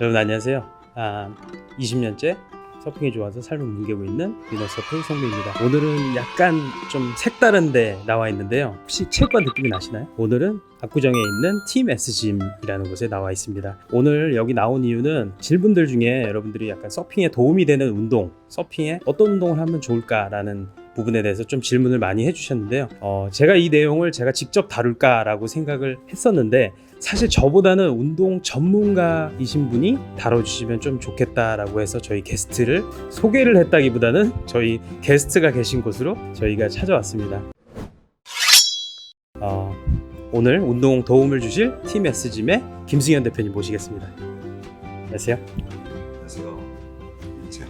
여러분 안녕하세요. 아, 20년째 서핑이 좋아서 삶을 뭉개고 있는 위너 서핑 성민입니다. 오늘은 약간 좀 색다른데 나와 있는데요. 혹시 체육관 느낌이 나시나요? 오늘은 압구정에 있는 팀 S짐이라는 곳에 나와 있습니다. 오늘 여기 나온 이유는 질문들 중에 여러분들이 약간 서핑에 도움이 되는 운동, 서핑에 어떤 운동을 하면 좋을까라는 부분에 대해서 좀 질문을 많이 해주셨는데요. 어, 제가 이 내용을 제가 직접 다룰까라고 생각을 했었는데 사실 저보다는 운동 전문가이신 분이 다뤄주시면 좀 좋겠다라고 해서 저희 게스트를 소개를 했다기보다는 저희 게스트가 계신 곳으로 저희가 찾아왔습니다. 어, 오늘 운동 도움을 주실 팀 S짐의 김승현 대표님 모시겠습니다. 안녕하세요. 안녕하세요. 이제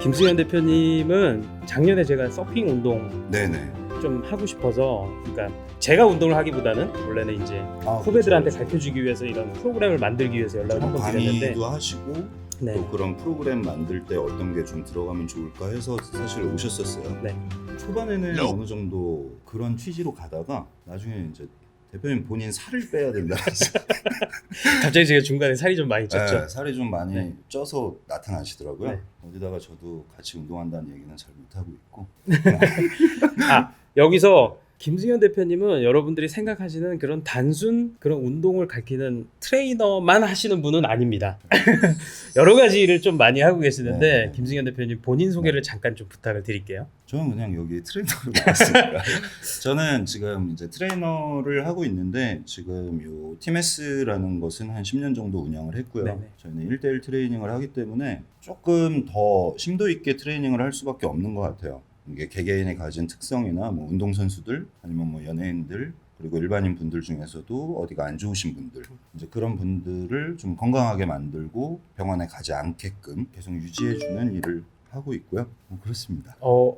김승현 대표님은 작년에 제가 서핑 운동 네네. 좀 하고 싶어서 그러니까 제가 운동을 하기보다는 원래는 이제 아, 후배들한테 그렇죠. 가르쳐 주기 위해서 이런 프로그램을 만들기 위해서 연락을 한 번 드렸는데 강의도 하시고 네. 또 그런 프로그램 만들 때 어떤 게 좀 들어가면 좋을까 해서 사실 오셨었어요. 네. 초반에는 어느 정도 그런 취지로 가다가 나중에 이제 대표님 본인 살을 빼야 된다면서 갑자기 제가 중간에 살이 좀 많이 쪘죠. 네, 살이 좀 많이 네. 쪄서 나타나시더라고요. 네. 어디다가 저도 같이 운동한다는 얘기는 잘 못하고 있고 아 여기서 김승현 대표님은 여러분들이 생각하시는 그런 단순 그런 운동을 가르치는 트레이너만 하시는 분은 아닙니다. 여러 가지를 좀 많이 하고 계시는데 네. 김승현 대표님 본인 소개를 잠깐 좀 부탁을 드릴게요. 저는 그냥 여기 트레이너로 나왔으니까 저는 지금 이제 트레이너를 하고 있는데 지금 요 티메스라는 것은 한 10년 정도 운영을 했고요. 네네. 저희는 1대1 트레이닝을 하기 때문에 조금 더 심도 있게 트레이닝을 할 수밖에 없는 것 같아요. 이게 개개인이 가진 특성이나 뭐 운동선수들 아니면 뭐 연예인들 그리고 일반인 분들 중에서도 어디가 안 좋으신 분들 이제 그런 분들을 좀 건강하게 만들고 병원에 가지 않게끔 계속 유지해주는 일을 하고 있고요. 뭐 그렇습니다. 어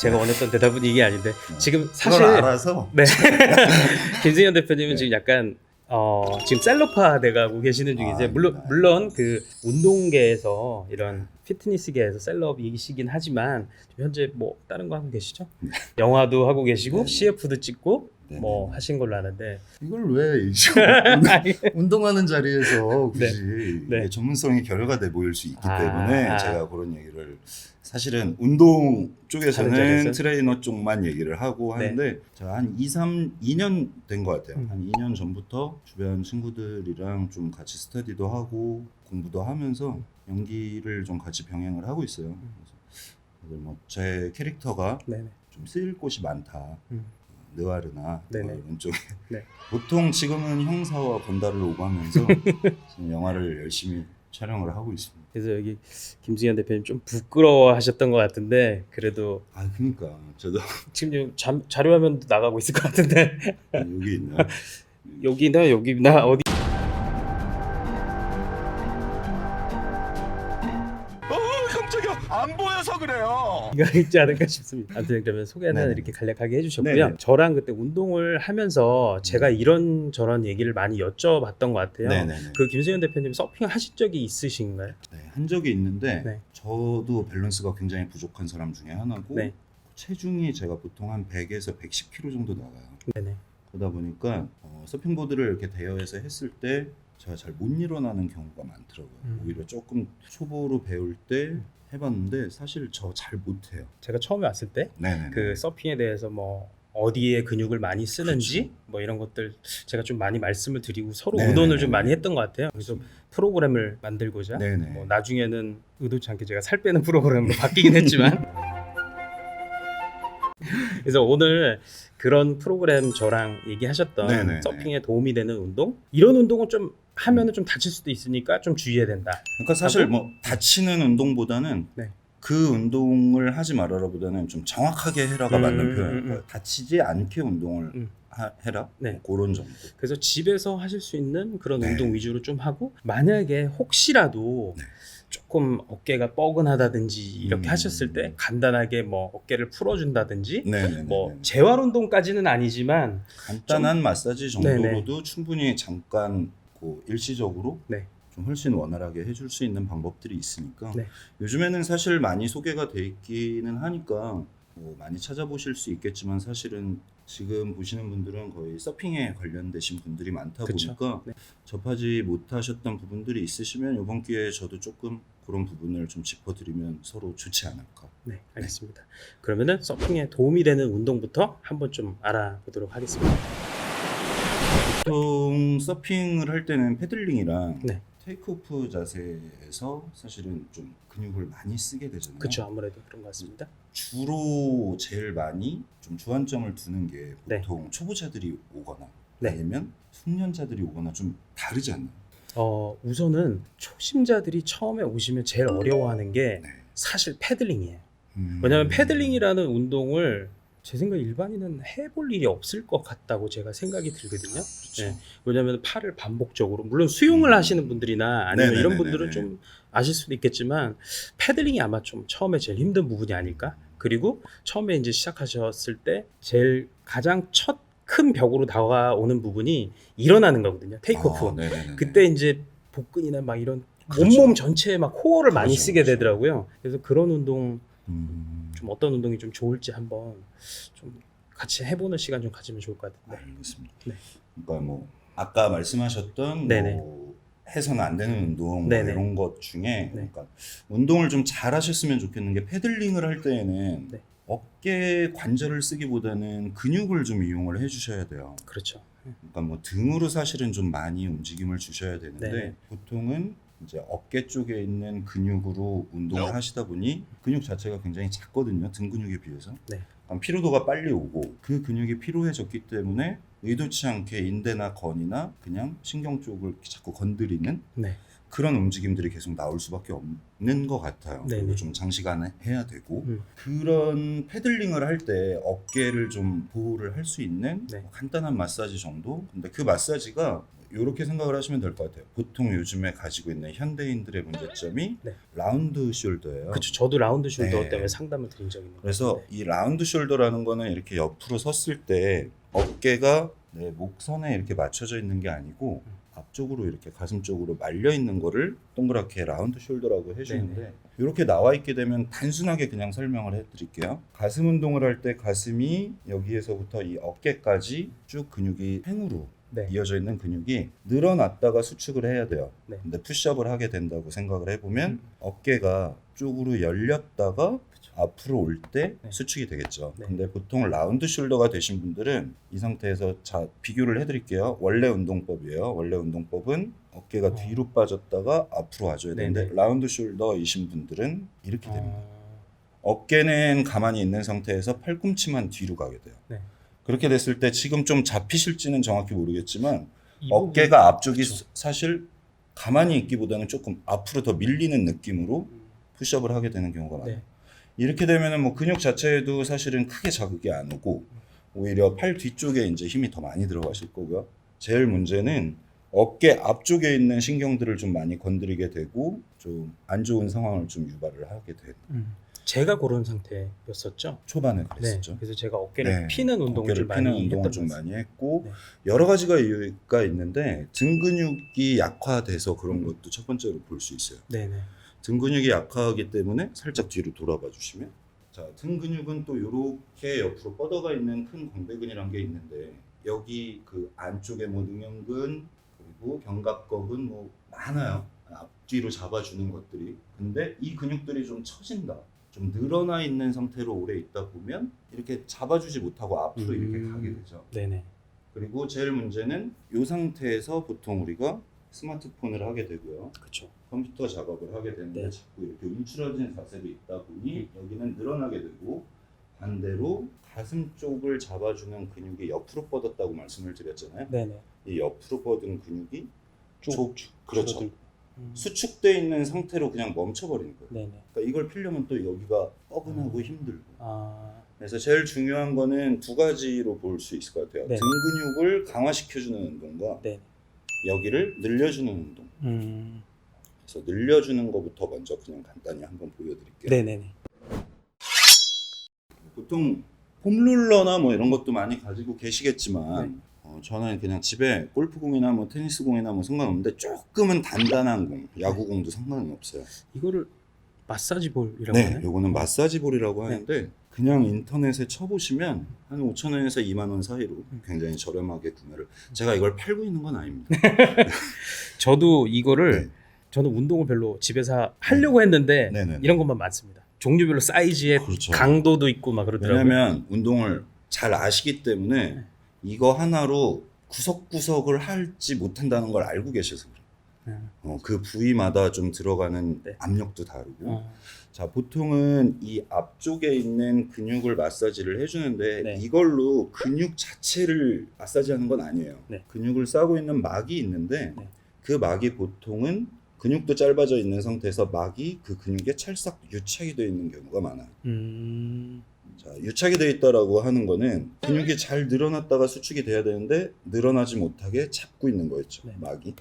제가 원했던 대답은 이게 아닌데 네. 지금 그걸 사실 알아서 네. 김승현 대표님은 네. 지금 약간 어, 지금 셀럽화 돼가고 계시는 중이세요. 아, 물론. 물론 그 운동계에서 이런 피트니스계에서 셀럽이시긴 하지만 현재 뭐 다른 거 하고 계시죠? 영화도 하고 계시고 네. CF도 찍고 네, 뭐 네. 하신 걸로 아는데 이걸 왜 운동하는 자리에서 굳이 네. 이게 전문성이 결여가 돼 보일 수 있기 아. 때문에 제가 그런 얘기를 사실은 운동 쪽에서는? 트레이너 쪽만 얘기를 하고 네. 하는데 제가 한 2, 3, 2년 된 것 같아요. 음. 한 2년 전부터 주변 친구들이랑 좀 같이 스터디도 하고 공부도 하면서 연기를 좀 같이 병행을 하고 있어요. 그래서 뭐제 캐릭터가 네네. 좀 쓰일 곳이 많다. 음. 느와르나 네네. 뭐 이런 쪽에 네. 보통 지금은 형사와 건달을 오가면서 지금 영화를 열심히 촬영을 하고 있습니다. 그래서 여기 김승현 대표님 좀 부끄러워하셨던 것 같은데 그래도 아 그러니까 저도 지금 자, 자료화면도 나가고 있을 것 같은데 여기 있네요. 여기나 여기나 어디 가 있지 않을까 싶습니다. 아무튼 그러면 소개는 네네. 이렇게 간략하게 해주셨고요. 네네. 저랑 그때 운동을 하면서 제가 이런 저런 얘기를 많이 여쭤봤던 것 같아요. 네네네. 그 김승현 대표님 서핑 하신 적이 있으신가요? 네, 한 적이 있는데 네. 저도 밸런스가 굉장히 부족한 사람 중에 하나고 네. 체중이 제가 보통 한 100에서 110kg 정도 나가요. 네네. 그러다 보니까 어, 서핑보드를 이렇게 대여해서 했을 때 제가 잘 못 일어나는 경우가 많더라고요. 음. 오히려 조금 초보로 배울 때 해봤는데 사실 저 잘 못해요. 제가 처음에 왔을 때그 네네. 서핑에 대해서 뭐 어디에 근육을 많이 쓰는지 그렇죠. 뭐 이런 것들 제가 좀 많이 말씀을 드리고 서로 네네네. 의논을 좀 많이 했던 것 같아요. 그래서 프로그램을 만들고자. 뭐 나중에는 의도치 않게 제가 살 빼는 프로그램으로 바뀌긴 했지만 그래서 오늘 그런 프로그램 저랑 얘기하셨던 네네네. 서핑에 도움이 되는 운동 이런 운동은 좀 하면은 좀 다칠 수도 있으니까 좀 주의해야 된다. 그러니까 사실? 뭐 다치는 운동보다는 네. 그 운동을 하지 말아라보다는 좀 정확하게 해라가 음, 맞는 음, 표현일 음, 거예요. 다치지 않게 운동을 음. 하- 해라. 네. 뭐 그런 정도. 그래서 집에서 하실 수 있는 그런 네. 운동 위주로 좀 하고 만약에 혹시라도 네. 조금 어깨가 뻐근하다든지 이렇게 음. 하셨을 때 간단하게 뭐 어깨를 풀어준다든지 네네. 뭐 재활 운동까지는 아니지만 간단한 마사지 정도로도 네네. 충분히 잠깐 그 일시적으로 네. 좀 훨씬 원활하게 해줄 수 있는 방법들이 있으니까 네. 요즘에는 사실 많이 소개가 돼 있기는 하니까 뭐 많이 찾아보실 수 있겠지만 사실은 지금 보시는 분들은 거의 서핑에 관련되신 분들이 많다 그쵸. 보니까 네. 접하지 못하셨던 부분들이 있으시면 이번 기회에 저도 조금 그런 부분을 좀 짚어드리면 서로 좋지 않을까. 네, 알겠습니다. 그러면은 서핑에 도움이 되는 운동부터 한번 좀 알아보도록 하겠습니다. 보통 서핑을 할 때는 패들링이랑 네. 테이크오프 자세에서 사실은 좀 근육을 많이 쓰게 되잖아요. 그렇죠, 아무래도 그런 것 같습니다. 주로 제일 많이 좀 주안점을 두는 게 네. 보통 초보자들이 오거나 네. 아니면 숙련자들이 오거나 좀 다르지 않나요? 어, 우선은 초심자들이 처음에 오시면 제일 어려워하는 게 네. 사실 패들링이에요. 음. 왜냐하면 패들링이라는 운동을 제 생각에 일반인은 해볼 일이 없을 것 같다고 제가 생각이 들거든요. 그렇죠. 네. 왜냐하면 팔을 반복적으로 물론 수영을 음. 하시는 분들이나 아니면 이런 네네네네네. 분들은 좀 아실 수도 있겠지만 패들링이 아마 좀 처음에 제일 힘든 부분이 아닐까. 그리고 처음에 이제 시작하셨을 때 제일 가장 첫 큰 벽으로 다가오는 부분이 일어나는 거거든요. 테이크오프. 아. 그때 이제 복근이나 막 이런 그렇죠. 온몸 전체에 막 코어를 많이 그렇죠, 쓰게 그렇죠. 되더라고요. 그래서 그런 운동 음. 좀 어떤 운동이 좀 좋을지 한번 좀 같이 해보는 시간 좀 가지면 좋을 것 같은데. 알겠습니다. 네. 그러니까 뭐 아까 말씀하셨던 네네. 뭐 해서는 안 되는 운동 뭐 네네. 이런 것 중에 네. 그러니까 운동을 좀 잘하셨으면 좋겠는 게 패들링을 할 때에는 네. 어깨 관절을 쓰기보다는 근육을 좀 이용을 해주셔야 돼요. 그렇죠. 그러니까 뭐 등으로 사실은 좀 많이 움직임을 주셔야 되는데 네네. 보통은 이제 어깨 쪽에 있는 근육으로 운동을 하시다 보니 근육 자체가 굉장히 작거든요. 등 근육에 비해서. 네. 그럼 피로도가 빨리 오고 그 근육이 피로해졌기 때문에 의도치 않게 인대나 건이나 그냥 신경 쪽을 자꾸 건드리는 네. 그런 움직임들이 계속 나올 수밖에 없는 것 같아요. 네네. 그리고 좀 장시간에 해야 되고 음. 그런 패들링을 할 때 어깨를 좀 보호를 할 수 있는 네. 뭐 간단한 마사지 정도. 근데 그 마사지가 이렇게 생각을 하시면 될 것 같아요. 보통 요즘에 가지고 있는 현대인들의 문제점이 네. 라운드 숄더예요. 그렇죠. 저도 라운드 숄더 네. 때문에 상담을 드린 적이 있는 그래서 것 같은데. 이 라운드 숄더라는 거는 이렇게 옆으로 섰을 때 어깨가 내 목선에 이렇게 맞춰져 있는 게 아니고 음. 앞쪽으로 이렇게 가슴 쪽으로 말려 있는 거를 동그랗게 라운드 숄더라고 해주는데 네네. 이렇게 나와 있게 되면 단순하게 그냥 설명을 해드릴게요. 가슴 운동을 할 때 가슴이 여기에서부터 이 어깨까지 쭉 근육이 횡으로 네. 이어져 있는 근육이 늘어났다가 수축을 해야 돼요. 네. 근데 푸시업을 하게 된다고 생각을 해보면 음. 어깨가 쪽으로 열렸다가 그쵸. 앞으로 올때 네. 수축이 되겠죠. 네. 근데 보통 라운드 숄더가 되신 분들은 이 상태에서 자 비교를 해드릴게요. 원래 운동법이에요. 원래 운동법은 어깨가 어. 뒤로 빠졌다가 앞으로 와줘야 되는데 네네. 라운드 숄더이신 분들은 이렇게 됩니다. 어, 어깨는 가만히 있는 상태에서 팔꿈치만 뒤로 가게 돼요. 네. 그렇게 됐을 때 지금 좀 잡히실지는 정확히 모르겠지만 이 어깨가 앞쪽이. 사- 사실 가만히 있기보다는 조금 앞으로 더 밀리는 느낌으로 부분- 푸시업을 하게 되는 경우가 많아요. 네. 이렇게 되면은 뭐 근육 자체에도 사실은 크게 자극이 안 오고 오히려 팔 뒤쪽에 이제 힘이 더 많이 들어가실 거고요. 제일 문제는 어깨 앞쪽에 있는 신경들을 좀 많이 건드리게 되고 좀 안 좋은 상황을 좀 유발을 하게 된 음. 제가 그런 상태였었죠. 초반에 네. 그랬었죠. 그래서 제가 어깨를 네. 피는 운동을 어깨를 좀 많이 피는 운동을 좀. 많이 했고 네. 여러 가지가 이유가 있는데 등 근육이 약화돼서 그런 음. 것도 첫 번째로 볼 수 있어요. 네 네. 등 근육이 약하기 때문에 살짝 뒤로 돌아봐 주시면 자, 등 근육은 또 이렇게 옆으로 뻗어가 있는 큰 광배근이란 게 있는데 여기 그 안쪽에 뭐 능형근 그리고 견갑근은 뭐 많아요. 앞뒤로 잡아주는 것들이. 근데 이 근육들이 좀 처진다. 좀 늘어나 있는 상태로 오래 있다 보면 이렇게 잡아주지 못하고 앞으로 이렇게 음. 가게 되죠. 네네. 그리고 제일 문제는 이 상태에서 보통 우리가 스마트폰을 하게 되고요. 그렇죠. 컴퓨터 작업을 하게 되는데 네. 자꾸 이렇게 움츠러진 자세로 있다 보니 여기는 늘어나게 되고 반대로 가슴 쪽을 잡아주는 근육이 옆으로 뻗었다고 말씀을 드렸잖아요. 네네. 이 옆으로 뻗은 근육이 쭉 조- 그렇죠. 음. 수축돼 있는 상태로 그냥 멈춰버리는 거예요. 네네. 그러니까 이걸 피려면 또 여기가 뻐근하고 음. 힘들고. 아 그래서 제일 중요한 거는 두 가지로 볼 수 있을 것 같아요. 네. 등 근육을 강화시켜주는 운동과 네. 여기를 늘려주는 운동. 음. 그래서 늘려주는 것부터 먼저 그냥 간단히 한번 보여드릴게요. 네네네. 보통 홈룰러나 뭐 이런 것도 많이 가지고 계시겠지만 네. 어, 저는 그냥 집에 골프공이나 뭐 테니스공이나 뭐 상관없는데 조금은 단단한 공, 야구공도 상관은 없어요. 이거를 마사지 볼이라고 네, 하나요? 요거는 마사지 볼이라고 네. 하는데 그냥 인터넷에 쳐보시면 한 5천 원에서 2만 원 사이로 굉장히 저렴하게 구매를 제가 이걸 팔고 있는 건 아닙니다. 저도 이거를 네. 저는 운동을 별로 집에서 하려고 했는데 네네. 이런 것만 많습니다. 종류별로 사이즈에 그렇죠. 강도도 있고 막 그러더라고요. 왜냐하면 운동을 잘 아시기 때문에 이거 하나로 구석구석을 할지 못한다는 걸 알고 계셔서 그래요. 네. 어, 그 부위마다 좀 들어가는 네. 압력도 다르고 어, 자 보통은 이 앞쪽에 있는 근육을 마사지를 해주는데 네. 이걸로 근육 자체를 마사지하는 건 아니에요. 네. 근육을 싸고 있는 막이 있는데 네. 그 막이 보통은 근육도 짧아져 있는 상태에서 막이 그 근육에 찰싹 유착이 되어 있는 경우가 많아요. 음, 자, 유착이 되어 있다라고 하는 거는 근육이 잘 늘어났다가 수축이 돼야 되는데 늘어나지 못하게 잡고 있는 거였죠. 네. 막이.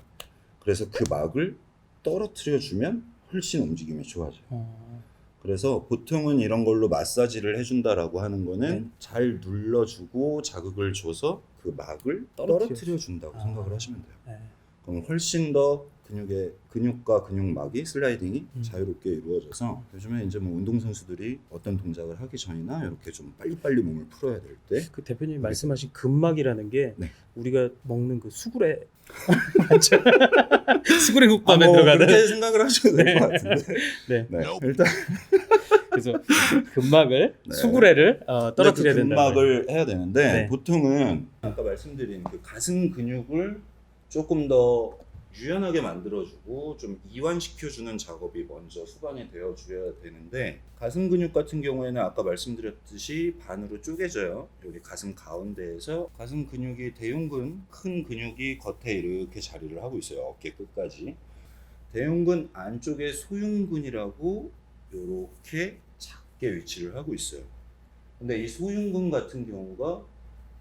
그래서 그 막을 떨어뜨려 주면 훨씬 움직임이 좋아져요. 어, 그래서 보통은 이런 걸로 마사지를 해준다라고 하는 거는 네. 잘 눌러주고 자극을 줘서 그 막을 떨어뜨려 떨어뜨려 준다고 아. 생각을 하시면 돼요. 네. 그럼 훨씬 더 근육의 근육과 근육막이 슬라이딩이 음. 자유롭게 이루어져서 요즘에 이제 뭐 운동 선수들이 어떤 동작을 하기 전이나 이렇게 좀 빨리빨리 몸을 풀어야 될 때 그 대표님이 말씀하신 근막이라는 게 네. 우리가 먹는 그 수구레 맞죠? 수구레 국밥에 아, 뭐 들어가는 그렇게 생각을 하셔도 될 것 같은데 네. 네. 일단 그래서 근막을 네. 수구레를 어, 떨어뜨려야 그 된다. 근막을 해야 되는데 네. 보통은 아까 말씀드린 그 가슴 근육을 조금 더 유연하게 만들어주고 좀 이완시켜주는 작업이 먼저 후반에 되어줘야 되는데 가슴 근육 같은 경우에는 아까 말씀드렸듯이 반으로 쪼개져요. 여기 가슴 가운데에서 가슴 근육이 대흉근 큰 근육이 겉에 이렇게 자리를 하고 있어요. 어깨 끝까지. 대흉근 안쪽에 소흉근이라고 이렇게 작게 위치를 하고 있어요. 근데 이 소흉근 같은 경우가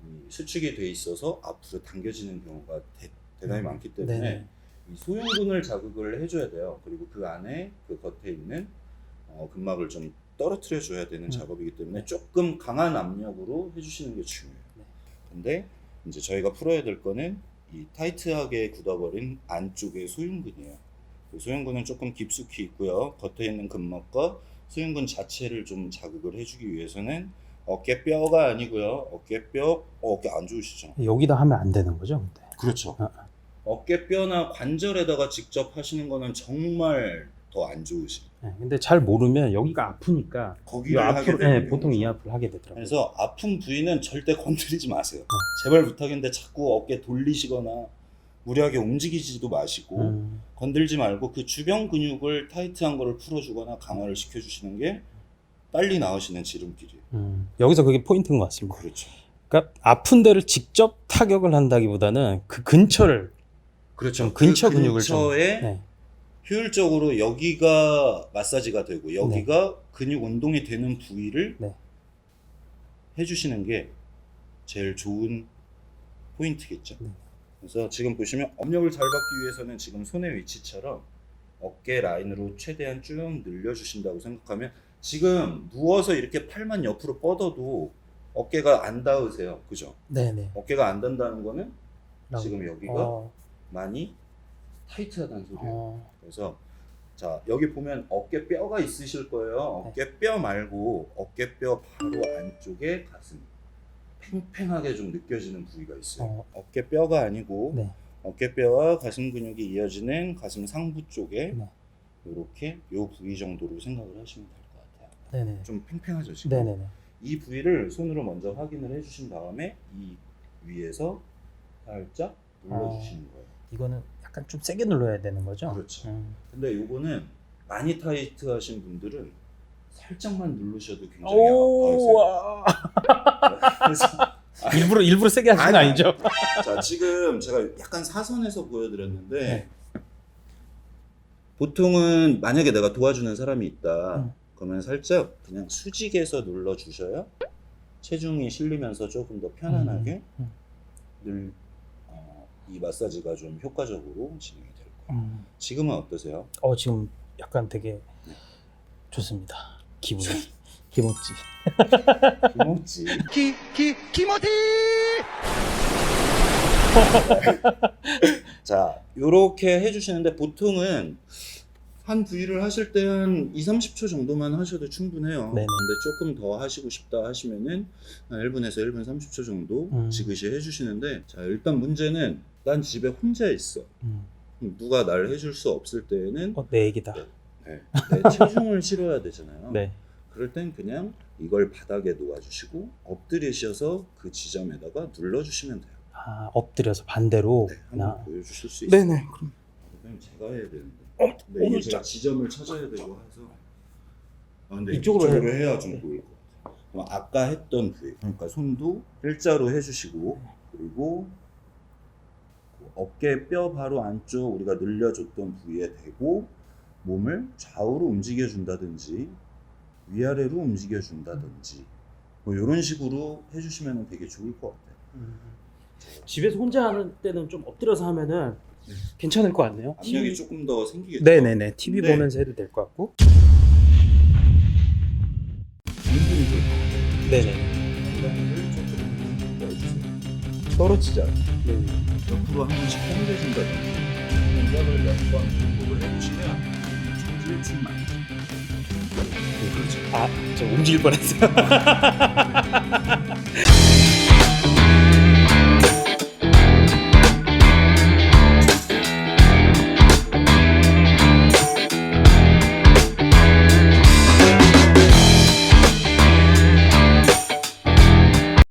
이 수축이 돼 있어서 앞으로 당겨지는 경우가 대, 단히 많기 때문에 네. 이 소흉근을 자극을 해줘야 돼요. 그리고 그 안에 그 겉에 있는 어, 근막을 좀 떨어뜨려 줘야 되는 음. 작업이기 때문에 조금 강한 압력으로 해주시는 게 중요해요. 네. 근데 이제 저희가 풀어야 될 거는 이 타이트하게 굳어버린 안쪽의 소흉근이에요. 그 소흉근은 조금 깊숙이 있고요. 겉에 있는 근막과 소흉근 자체를 좀 자극을 해주기 위해서는 어깨뼈가 아니고요. 어깨뼈, 어, 어깨 안 좋으시죠? 여기다 하면 안 되는 거죠? 근데. 그렇죠. 아, 어깨뼈나 관절에다가 직접 하시는 거는 정말 더 안 좋으시. 네, 근데 잘 모르면 여기가 아프니까 이 거기를 하게 앞으로 되는 네, 보통 이. 앞을 하게 되더라고요. 그래서 아픈 부위는 절대 건드리지 마세요. 제발 부탁인데 자꾸 어깨 돌리시거나 무리하게 움직이지도 마시고 음, 건들지 말고 그 주변 근육을 타이트한 거를 풀어주거나 강화를 시켜주시는 게 빨리 나으시는 지름길이에요. 음. 여기서 그게 포인트인 것 같습니다. 그렇죠. 그러니까 아픈 데를 직접 타격을 한다기보다는 그 근처를 그렇죠. 좀 근처 그 근육을 좀 근처에 네. 효율적으로 여기가 마사지가 되고 여기가 근육 운동이 되는 부위를 네. 해주시는 게 제일 좋은 포인트겠죠. 네. 그래서 지금 보시면 압력을 잘 받기 위해서는 지금 손의 위치처럼 어깨 라인으로 최대한 쭉 늘려주신다고 생각하면 지금 누워서 이렇게 팔만 옆으로 뻗어도 어깨가 안 닿으세요. 그죠? 네네. 어깨가 안 닿는다는 거는 지금 여기가 어, 많이 타이트하다는 소리예요. 어, 그래서 자 여기 보면 어깨 뼈가 있으실 거예요. 어깨 뼈 말고 어깨 뼈 바로 안쪽에 가슴 팽팽하게 좀 느껴지는 부위가 있어요. 어. 어깨 뼈가 아니고 네. 어깨 뼈와 가슴 근육이 이어지는 가슴 상부 쪽에 네. 이렇게 요 부위 정도로 생각을 하시면 될 것 같아요. 네네. 좀 팽팽하죠 지금. 네네네. 이 부위를 손으로 먼저 확인을 해주신 다음에 이 위에서 살짝 눌러주시는 거예요. 이거는 약간 좀 세게 눌러야 되는 거죠? 그렇죠. 음. 근데 요거는 많이 타이트 하신 분들은 살짝만 누르셔도 굉장히 오, 아파요. 그래서 일부러 일부러 세게 하신 건 아니, 아니죠? 자 지금 제가 약간 사선에서 보여드렸는데 네. 보통은 만약에 내가 도와주는 사람이 있다 음. 그러면 살짝 그냥 수직에서 눌러 주셔야 체중이 실리면서 조금 더 편안하게 음, 늘, 어, 이 마사지가 좀 효과적으로 진행이 될 거예요. 음. 지금은 어떠세요? 어 지금 약간 되게 좋습니다. 기분이 기모찌. 김없지. 기, 기, 기모티! 자, 요렇게 해주시는데 보통은 한 부위를 하실 때 한 2, 30초 정도만 하셔도 충분해요. 네네. 근데 조금 더 하시고 싶다 하시면은 한 1분에서 1분 30초 정도 음. 지그시 해주시는데 자 일단 문제는 난 집에 혼자 있어. 음. 누가 날 해줄 수 없을 때에는 어, 내 얘기다. 네, 내 체중을 실어야 되잖아요. 네. 그럴 땐 그냥 이걸 바닥에 놓아주시고 엎드리셔서 그 지점에다가 눌러주시면 돼요. 아, 엎드려서 반대로. 네, 한번 나. 보여주실 수 있어요? 네네. 그럼 제가 해야 되는데. 어, 근데 이게 오늘 제가 진짜- 지점을 찾아야 되고 해서. 아, 근데 이쪽으로 이쪽으로, 해야 좀 보일 것 같아요. 그럼 아까 했던 부위, 그러니까 손도 일자로 해주시고 그리고 그 어깨 뼈 바로 안쪽 우리가 늘려줬던 부위에 대고 몸을 좌우로 움직여 준다든지 위아래로 움직여 준다든지 뭐 이런 식으로 해주시면 되게 좋을 것 같아요. 음. 집에서 혼자 하는 때는 좀 엎드려서 하면은 네. 괜찮을 것 같네요. 압력이 조금 더 생기겠죠. 네네네. TV 네. 보면서 해도 될 것 같고. 운동들 네네. 조금. 떨어지지 않아. 네. 옆으로 한 번씩 당겨준다든지 동작을 몇 번 반복을 해주시면 정질충만 네, 그렇죠. 아, 저 움직일 뻔했어요.